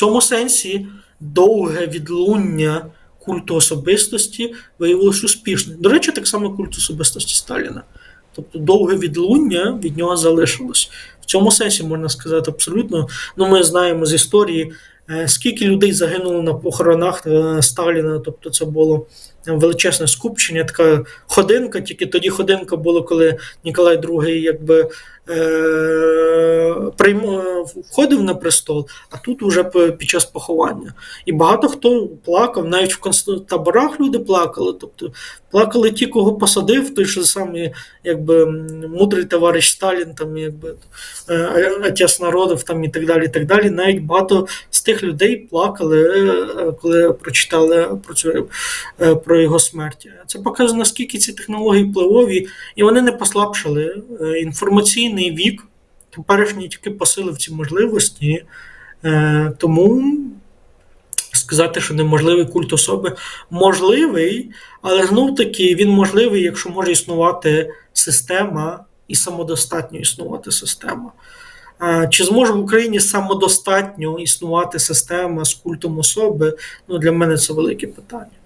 цьому сенсі довге відлуння культу особистості виявилось успішним. До речі, так само культ особистості Сталіна. Тобто довге відлуння від нього залишилось. В цьому сенсі можна сказати абсолютно. Ну, ми знаємо з історії, е, скільки людей загинуло на похоронах е, Сталіна. Тобто, це було величезне скупчення, така ходинка. Тільки тоді ходинка була, коли Ніколай II якби е, входив на престол, а тут вже під час поховання. І багато хто плакав, навіть в концтаборах люди плакали. Тобто плакали ті, кого посадив, той же самий, якби мудрий товариш Сталін, там якби е, отець народів там і так далі. І так далі. Навіть багато з тих людей плакали, е, коли прочитали про цю е, про його смерть. Це показує, наскільки ці технології впливові, і вони не послабшили Е, інформаційний вік. Теперішній тільки посилив ці можливості. Е, Тому сказати, що неможливий культ особи можливий, але знов таки він можливий, якщо може існувати система і самодостатньо існувати система. А Чи зможе в Україні самодостатньо існувати система з культом особи? Ну, для мене це велике питання.